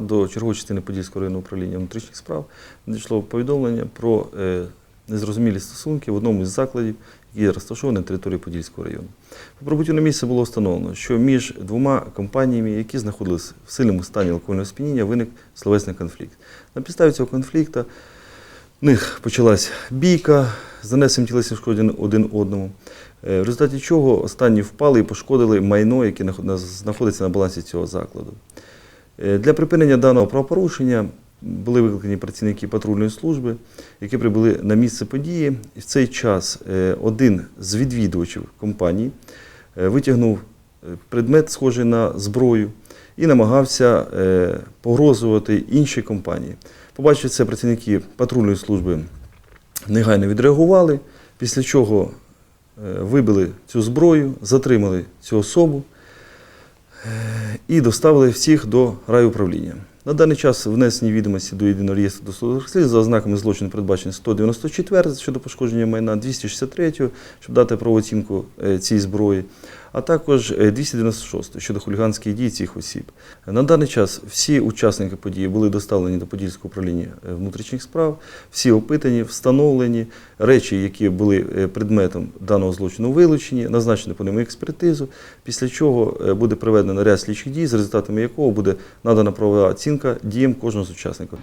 До чергової частини Подільського районного управління внутрішніх справ надійшло повідомлення про е, незрозумілі стосунки в одному із закладів, який розташований на території Подільського району. По прибуттю на місце було встановлено, що між двома компаніями, які знаходились в сильному стані алкогольного сп'яніння, виник словесний конфлікт. На підставі цього конфлікту в них почалась бійка з нанесенням тілесних ушкоджень один одному, е, в результаті чого останні впали і пошкодили майно, яке знаходиться на балансі цього закладу. Е, Для припинення даного правопорушення були викликані працівники патрульної служби, які прибули на місце події. В цей час е, один з відвідувачів компанії е, витягнув предмет, схожий на зброю, і намагався погрозувати іншій компанії. Побачивши це, працівники патрульної служби негайно відреагували, після чого вибили цю зброю, затримали цю особу і доставили всіх до райуправління. На даний час внесені відомості до єдиного реєстру досудових слід за ознаками злочину передбачені 194 щодо пошкодження майна, 263, щоб дати правову оцінку е, цій зброї, а також е, 296 щодо хуліганських дій цих осіб. На даний час всі учасники події були доставлені до Подільського управління е, внутрішніх справ, всі опитані, встановлені, речі, які були е, предметом даного злочину, вилучені, назначені по ним експертизу, після чого е, буде проведено ряд слідчих дій, з результатами якого буде надана правова оцінка діям кожного з учасників.